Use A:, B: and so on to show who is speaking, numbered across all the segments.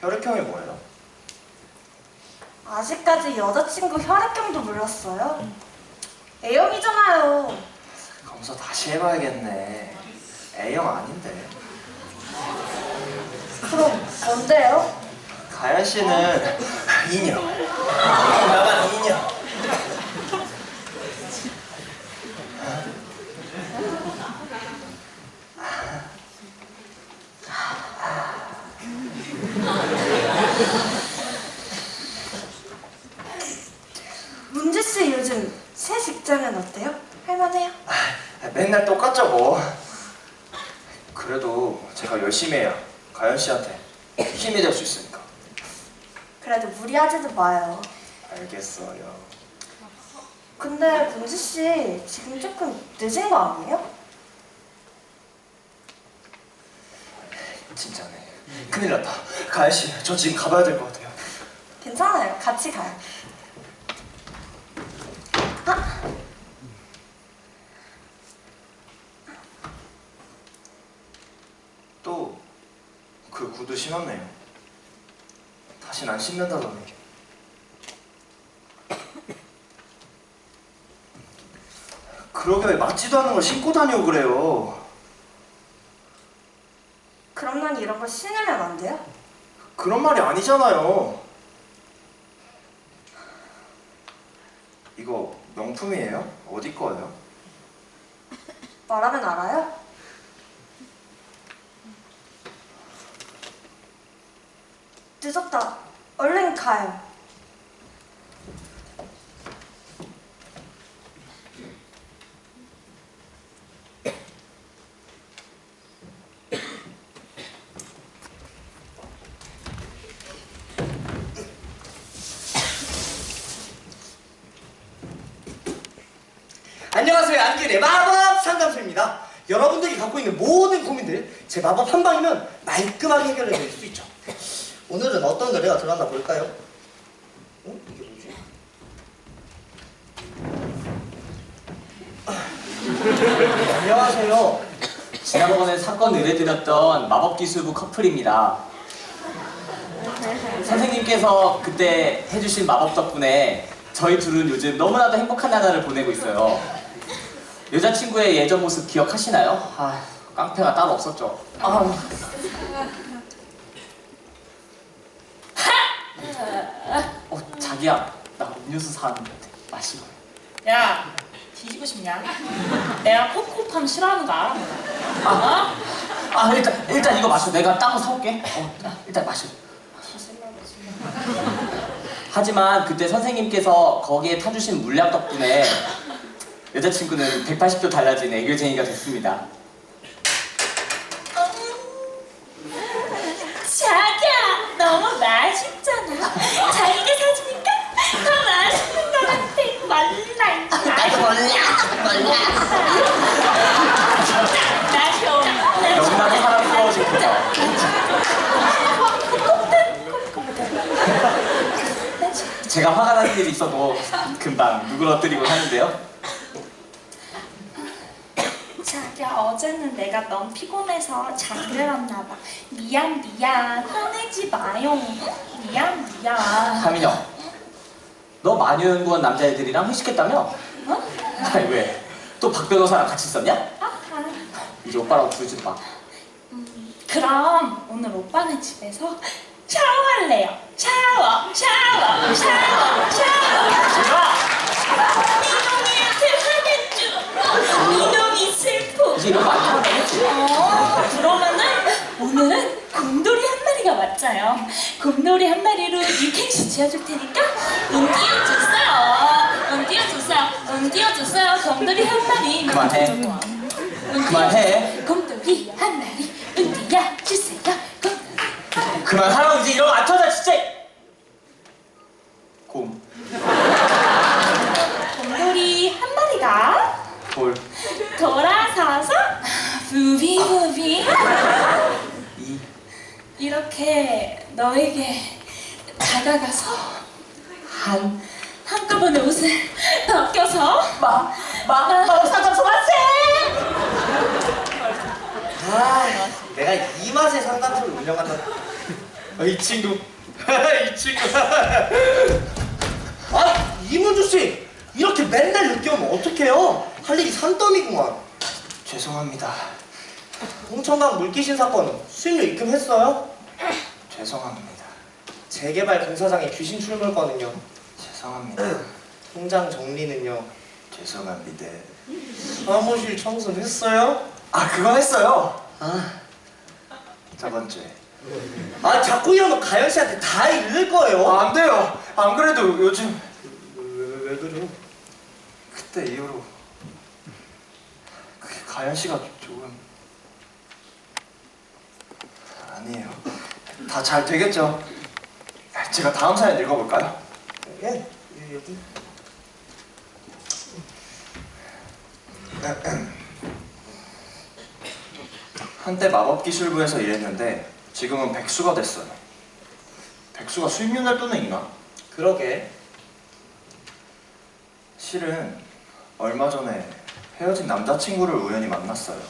A: 혈액형이 뭐예요?
B: 아직까지 여자친구 혈액형도 몰랐어요? A형이잖아요.
A: 검사 다시 해봐야겠네. A형 아닌데.
B: 그럼 뭔데요?
A: 가연 씨는 인형. 나만 인형.
B: 문지 씨 요즘 새 직장은 어때요? 할만해요?
A: 아, 맨날 똑같죠 뭐. 그래도 제가 열심히 해야 가연 씨한테 힘이 될 수 있으니까.
B: 그래도 무리하지도 마요.
A: 알겠어요.
B: 근데 문지 씨 지금 조금 늦은 거 아니에요?
A: 진짜네. 큰일 났다. 가연 씨, 저 지금 가봐야 될 것 같아요.
B: 괜찮아요. 같이 가요. 아,
A: 또 그 구두 신었네요. 다신 안 신는다더니. 그러게 왜 맞지도 않은 걸 신고 다니고 그래요.
B: 거 신으면 안 돼요?
A: 그런 말이 아니잖아요. 이거 명품이에요? 어디 거예요?
B: 말하면 알아요? 늦었다. 얼른 가요.
C: 안길의 마법 상담소입니다. 여러분들이 갖고 있는 모든 고민들 제 마법 한 방이면 말끔하게 해결해 드릴 수 있죠. 오늘은 어떤 노래가 들어왔나 볼까요? 어? 이게 뭐지? 아, 안녕하세요.
D: 지난번에 사건 의뢰드렸던 마법기술부 커플입니다. 선생님께서 그때 해주신 마법 덕분에 저희 둘은 요즘 너무나도 행복한 나날을 보내고 있어요. 여자친구의 예전 모습 기억하시나요? 아, 깡패가 따로 없었죠. 아. 어, 자기야, 나 음료수 사왔는데 마시고.
E: 야, 뒤지고 싶냐? 내가 코코팜 싫어하는 거 알아? 어?
D: 아, 일단 일단 이거 마셔. 내가 딴 거 사올게. 어, 일단 마셔. 하지만 그때 선생님께서 거기에 타주신 물약 덕분에 여자친구는 180도 달라진 애교쟁이가 됐습니다.
E: 자기야, 너무 맛있잖아. 자기가 사주니까 더 맛있는 거 같아. 몰라. 나도 몰라. 몰라.
D: 너무나도. 제가 화가 나는 일이 있어도 금방 누그러뜨리고 하는데요.
E: 자기야, 어제는 내가 너무 피곤해서 잠들 왔나 봐. 미안, 미안. 화내지 마요. 미안, 미안.
D: 하민영, 너 마녀연구원 남자애들이랑 회식했다며?
E: 어?
D: 아니 왜? 또 박 변호사랑 같이 있었냐?
E: 아하.
D: 이제 오빠라고 부르지 마.
E: 그럼 오늘 오빠네 집에서 샤워할래요. 샤워, 샤워, 샤워, 샤워. 이놈이한테 화냈죠.
D: 이제 이런 거안 하겠지?
E: 어, 그러면은 오늘은 곰돌이 한 마리가 맞자요. 곰돌이 한 마리로 육행시 지어줄 테니까 운 띄워주세요. 운 띄워주세요. 운 띄워주세요. 곰돌이 한 마리.
D: 그만해.
E: 운
D: 그만해.
E: 곰돌이 한 마리. 운 띄워주세요. 곰돌이.
D: 그만하라고 이제 이런 거안 터져 진짜. 곰,
E: 곰돌이 한 마리가
D: 돌,
E: 돌아서서 부비부비
D: 이,
E: 이렇게 너에게 다가가서
D: 한,
E: 한꺼번에 옷을 벗겨서
D: 마, 마, 마, 상담소 만세!
C: 아, 내가 이 맛에 상담소를 운영한다.
A: 아, 이 친구 이 친구
D: 아 이문주 씨 이렇게 맨날 늦게 오면 어떡해요? 할 일이 산더미구만.
A: 죄송합니다
D: 홍천강 물귀신 사건 수임료 입금했어요?
A: 죄송합니다
D: 재개발 공사장에 귀신 출몰거든요.
A: 죄송합니다
D: 통장 정리는요.
A: 죄송합니다
D: 사무실 청소는 했어요?
A: 아 그건 했어요
D: 아,
A: 저번 주에
D: 아 자꾸 이러면 가연 씨한테 다 잃을 거예요.
A: 아, 안 돼요 안 그래도 요즘
D: 왜, 왜, 왜 그래요?
A: 그때 이후로 가연 씨가 조금 아니에요 다 잘 되겠죠 제가 다음 사연 읽어볼까요?
D: 예, 예, 여기.
A: 한때 마법기술부에서 일했는데 지금은 백수가 됐어요. 백수가 수입료 낼 돈은 있나?
D: 그러게.
A: 실은 얼마 전에 헤어진 남자친구를 우연히 만났어요.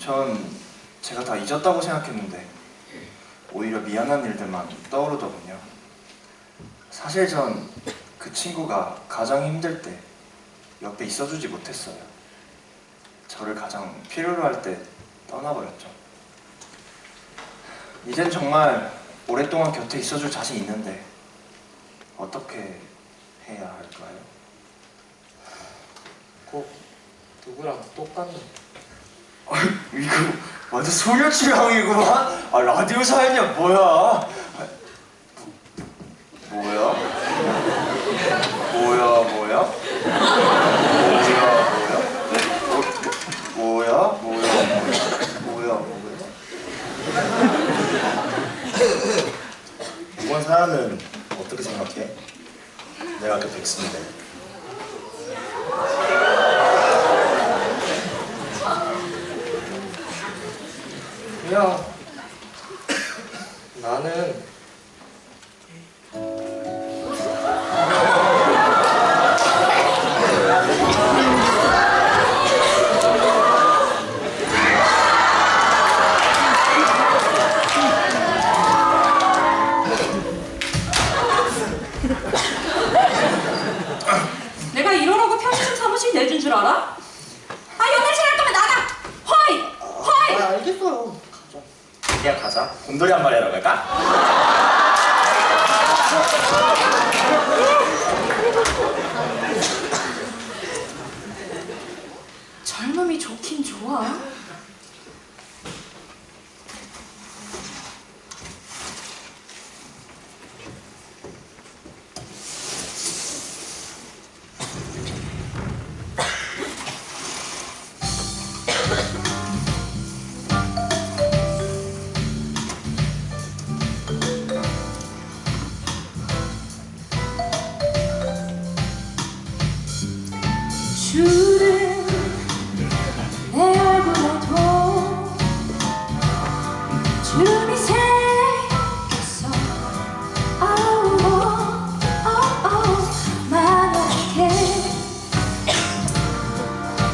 A: 전 제가 다 잊었다고 생각했는데 오히려 미안한 일들만 떠오르더군요. 사실 전 그 친구가 가장 힘들 때 옆에 있어주지 못했어요. 저를 가장 필요로 할 때 떠나버렸죠. 이젠 정말 오랫동안 곁에 있어줄 자신 있는데 어떻게 해야 할까요?
D: 꼭 누구랑 똑같네.
A: 아, 이거 완전 소녀치량이구만. 아 라디오 사연이야 뭐야? 아, 뭐야? 뭐야 뭐야?
F: 젊음이 좋긴 좋아.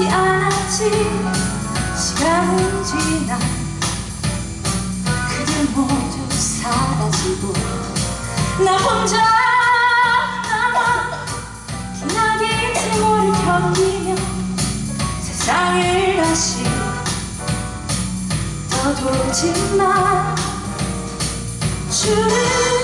F: 돌아오지 않았지. 시간은 지나 그들 모두 사라지고 나 혼자 남아 기나긴 세월을 견디며 세상을 다시 떠돌지만 주는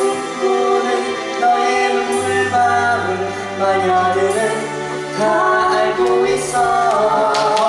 D: 꿈꾸는 너의 눈물방울 마녀들은 다 알고 있어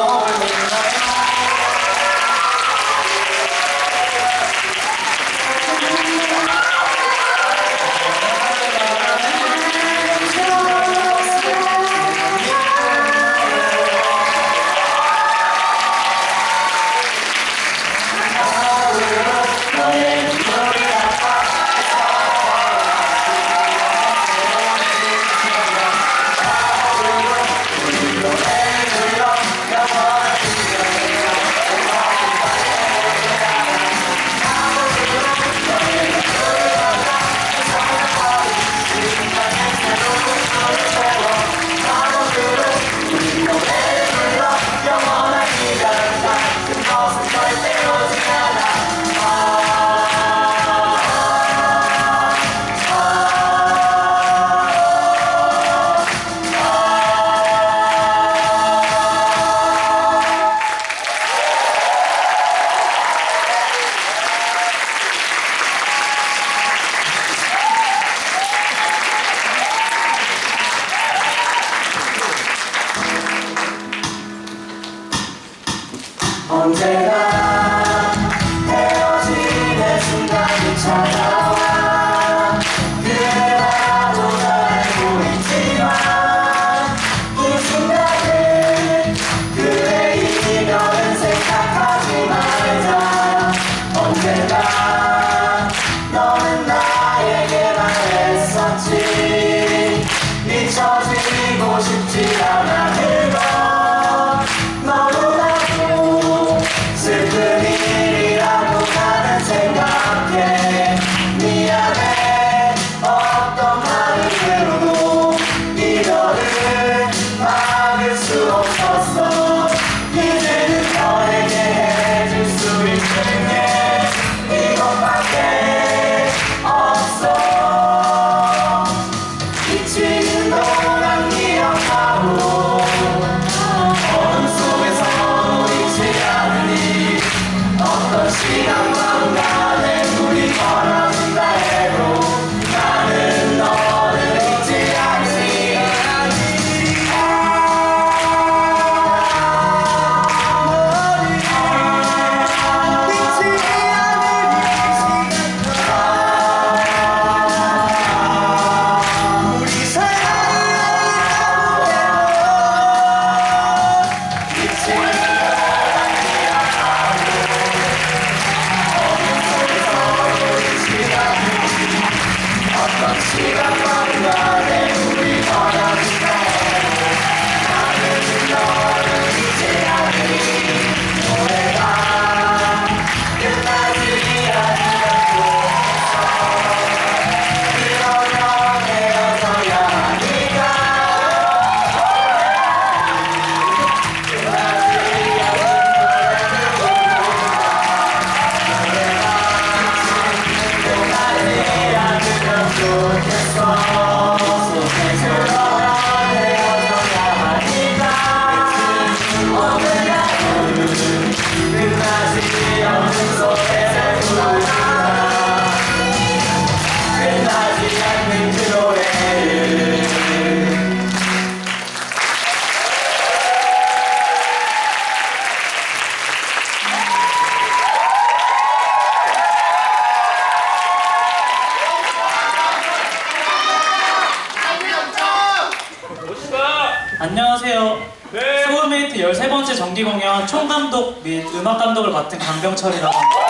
G: 음악 감독을 맡은 강병철이라고 합니다.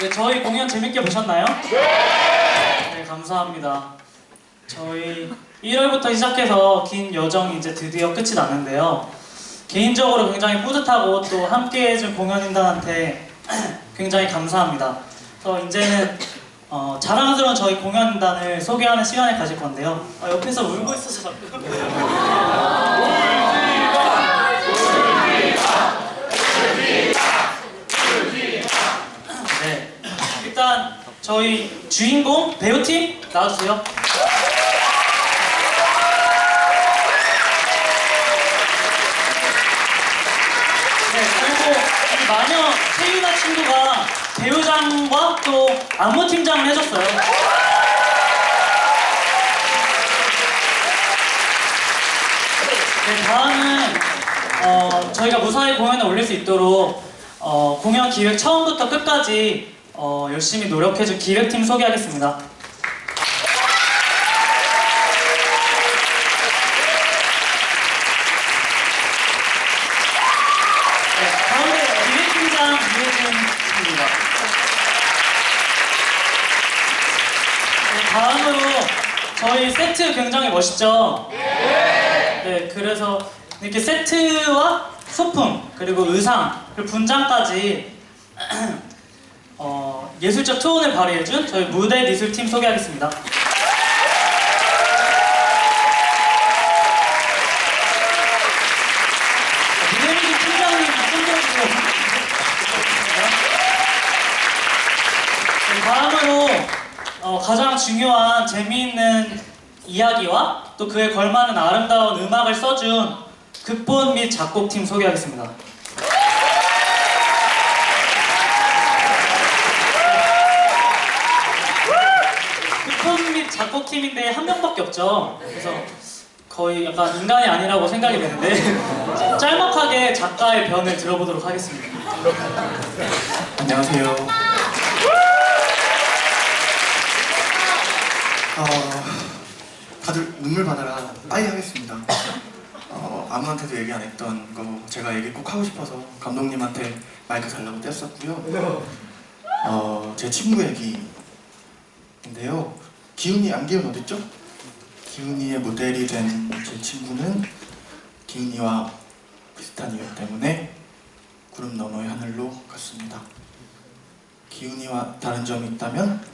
G: 네, 저희 공연 재밌게 보셨나요? 네, 감사합니다. 저희 1월부터 시작해서 긴 여정이 이제 드디어 끝이 났는데요. 개인적으로 굉장히 뿌듯하고 또 함께 해준 공연인단한테 굉장히 감사합니다. 그래서 이제는 어, 자랑스러운 저희 공연단을 소개하는 시간을 가질 건데요. 아, 옆에서 울고 있어서 자꾸. 저희 주인공 배우팀 나와주세요. 네, 그리고 이 마녀 세윤아 친구가 배우장과 또 안무팀장을 해줬어요. 네, 다음은 어, 저희가 무사히 공연을 올릴 수 있도록 어, 공연 기획 처음부터 끝까지 어, 열심히 노력해준 기획팀 소개하겠습니다. 네. 네, 다음으로 저희 세트 굉장히 멋있죠? 네, 그래서 이렇게 세트와 소품 그리고 의상 그리고 분장까지 어, 예술적 투혼을 발휘해준 저희 무대 미술팀 소개하겠습니다. 네, 다음으로 어, 가장 중요한 재미있는 이야기와 또 그에 걸맞는 아름다운 음악을 써준 극본 및 작곡팀 소개하겠습니다. 극본 및 작곡팀인데 한 명밖에 없죠. 그래서 거의 약간 인간이 아니라고 생각이 되는데 짤막하게 작가의 변을 들어보도록 하겠습니다.
A: 안녕하세요.
H: 어, 다들 눈물 받아라 빨리 하겠습니다. 어, 아무한테도 얘기 안 했던 거 제가 얘기 꼭 하고 싶어서 감독님한테 마이크 달라고 뗐었고요. 어, 제 친구 얘기인데요. 기훈이 안기훈 어딨죠? 기훈이의 모델이 된 제 친구는 기훈이와 비슷한 이유 때문에 구름 너머의 하늘로 갔습니다. 기훈이와 다른 점이 있다면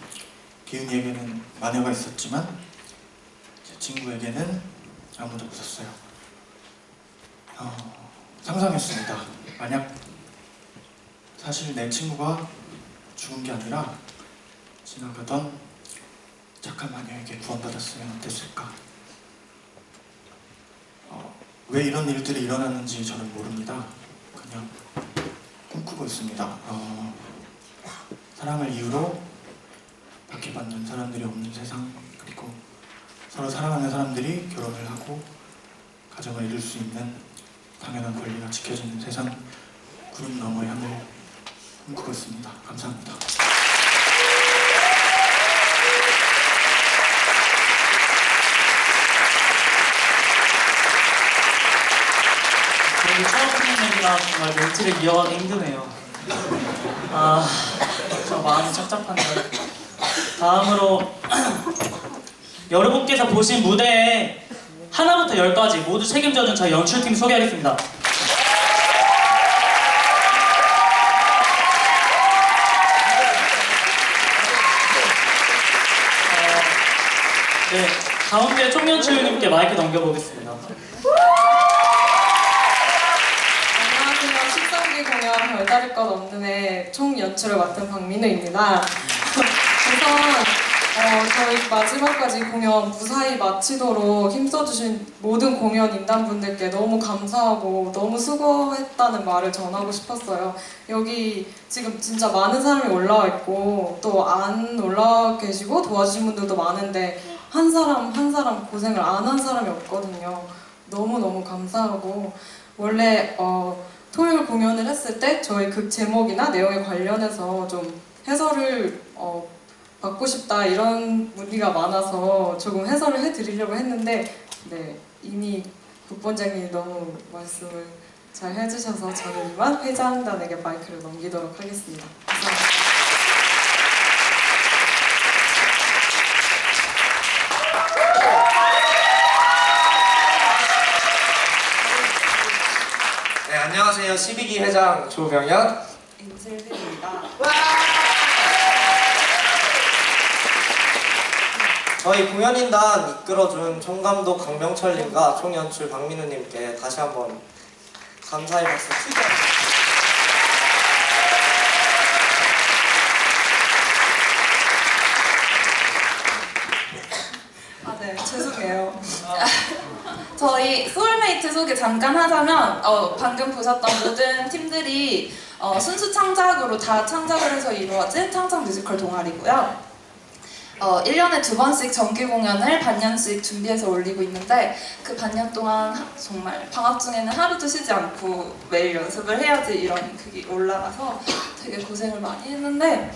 H: 기훈이에게는 마녀가 있었지만 제 친구에게는 아무도 없었어요. 어, 상상했습니다. 만약 사실 내 친구가 죽은 게 아니라 지나가던 착한 마녀에게 구원받았으면 어땠을까? 어, 왜 이런 일들이 일어나는지 저는 모릅니다. 그냥 꿈꾸고 있습니다. 어, 사랑을 이유로 박해받는 사람들이 없는 세상 그리고 서로 사랑하는 사람들이 결혼을 하고 가정을 이룰 수 있는 당연한 권리가 지켜지는 세상 구름 너머의 하늘 꿈꾸고 있습니다. 감사합니다.
G: 처음 얘기라 정말 멘트를 이어가기 힘드네요. 아, 저 마음이 착잡한데. 다음으로 여러분께서 보신 무대에 하나부터 열까지 모두 책임져준 저희 연출팀 소개하겠습니다. 어, 네, 가운데 총연출님께 마이크 넘겨보겠습니다.
I: 안녕하세요. 13기 공연 별다를 것 없는 애총 연출을 맡은 박민우입니다. 우선 어, 저희 마지막까지 공연 무사히 마치도록 힘써주신 모든 공연 인단분들께 너무 감사하고 너무 수고했다는 말을 전하고 싶었어요. 여기 지금 진짜 많은 사람이 올라와 있고 또 안 올라와 계시고 도와주신 분들도 많은데 한 사람 한 사람 고생을 안 한 사람이 없거든요. 너무 너무 감사하고 원래 어, 토요일 공연을 했을 때 저희 극 제목이나 내용에 관련해서 좀 해설을 어, 받고 싶다 이런 문의가 많아서 조금 해설을 해드리려고 했는데 네 이미 국본장님이 너무 말씀을 잘 해주셔서 저는 이만 회장단에게 마이크를 넘기도록 하겠습니다. 감사합니다.
D: 네, 안녕하세요. 12기 회장 조병현.
I: 임슬빈입니다.
D: 저희 공연인단 이끌어준 총감독 강명철님과 총연출 박민우님께 다시 한번 감사의 박수 크게
I: 아, 네, 죄송해요. 저희 소개 잠깐 하자면, 어, 방금 보셨던 모든 팀들이
J: 어, 순수 창작으로 다 창작을 해서 이루어진 창작 뮤지컬 동아리고요. 어, 1년에 두 번씩 정기 공연을 반년씩 준비해서 올리고 있는데 그 반년 동안 하- 정말 방학 중에는 하루도 쉬지 않고 매일 연습을 해야지 이런 그게 올라가서 되게 고생을 많이 했는데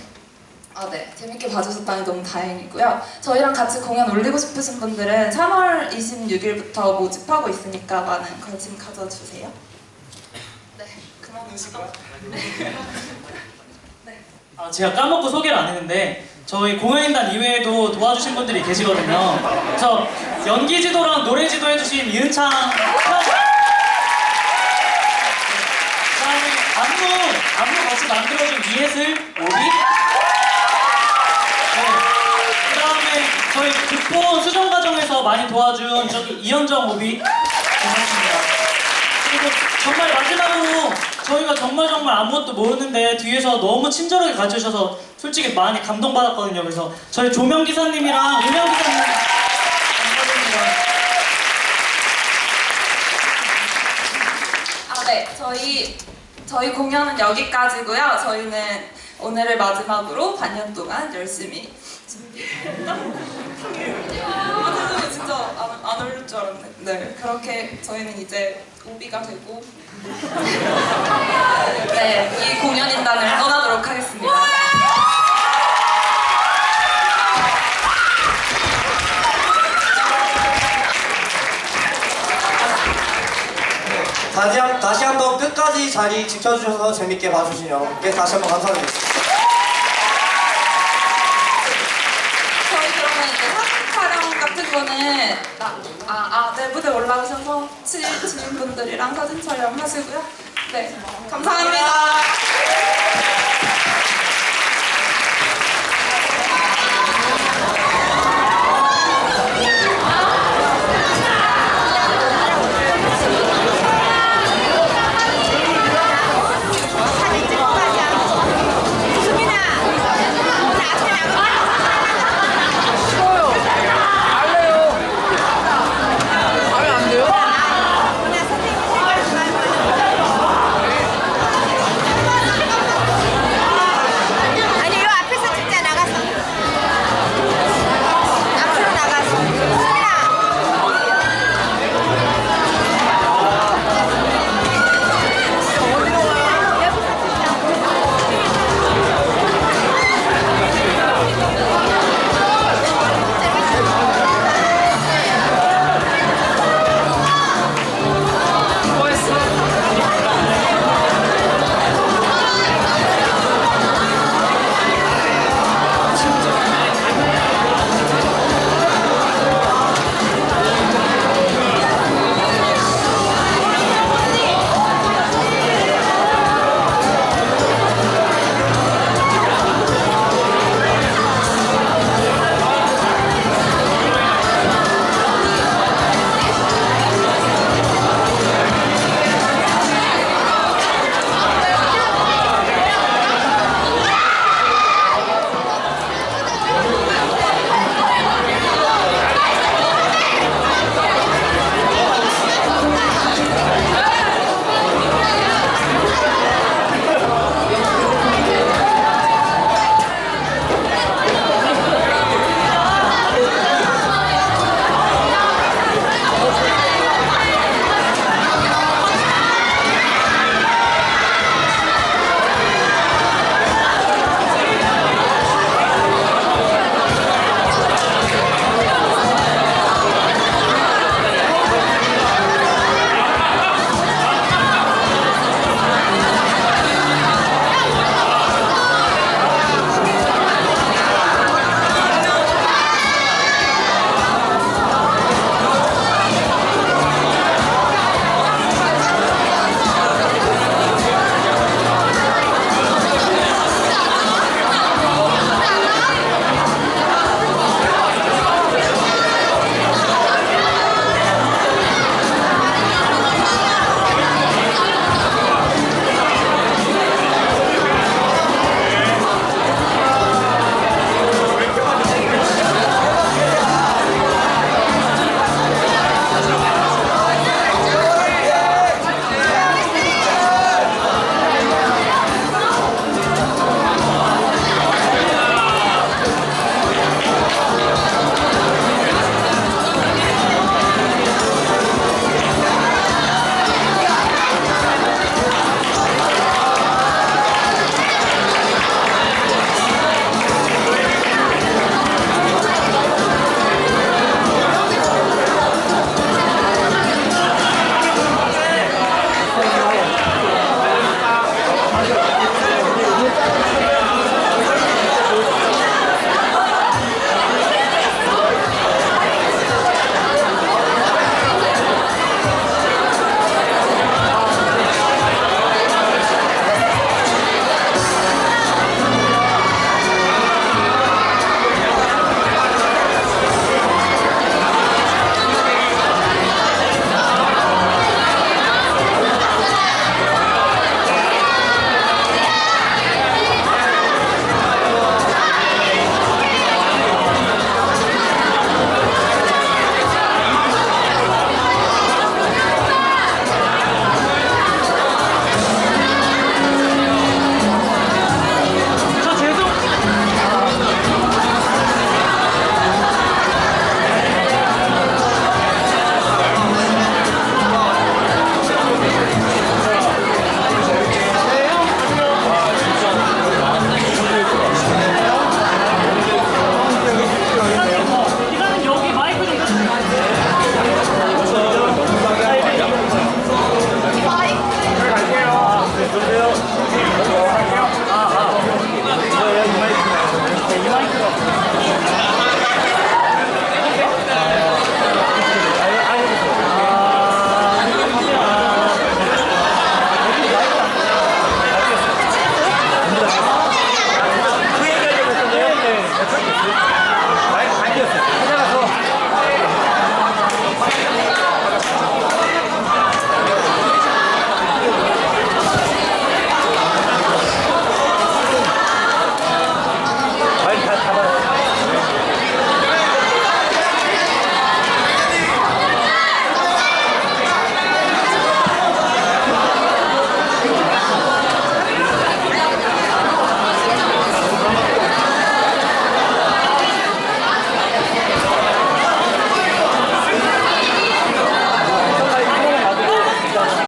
J: 아, 네. 재밌게 봐주셨다니 너무 다행이고요. 저희랑 같이 공연 올리고 싶으신 분들은 3월 26일부터 모집하고 있으니까 많은 관심 가져주세요. 네, 그만 우시고요.
G: 아, 제가 까먹고 소개를 안 했는데 저희 공연인단 이외에도 도와주신 분들이 계시거든요. 그래서 연기 지도랑 노래 지도 해주신 이은창 안무 안무 같이 만들어준 이혜슬 오비 네. 그다음에 저희 극본 수정 과정에서 많이 도와준 저기 이현정 오비 고맙습니다. 그리고 정말 마지막으로 저희가 정말 정말 아무것도 모르는데 뒤에서 너무 친절하게 가르쳐주셔서 솔직히 많이 감동받았거든요. 그래서 저희 조명 기사님이랑 음영 기사님 감사드립니다.
J: 아, 네. 저희 저희 공연은 여기까지고요. 저희는 오늘을 마지막으로 반년 동안 열심히. 진짜 안, 안 어울릴 줄 알았네. 네, 그렇게 저희는 이제 오비가 되고 네, 이 공연인단을 떠나도록 하겠습니다.
D: 다시, 한, 다시 한번 끝까지 자리 지켜주셔서 재밌게 여러분께 다시 한번 감사드리겠습니다.
J: 저희 그러면 이제 사진 촬영 같은 거는 아, 아, 아, 네, 무대 올라오셔서 치, 지인분들이랑 사진 촬영 하시고요. 네, 감사합니다.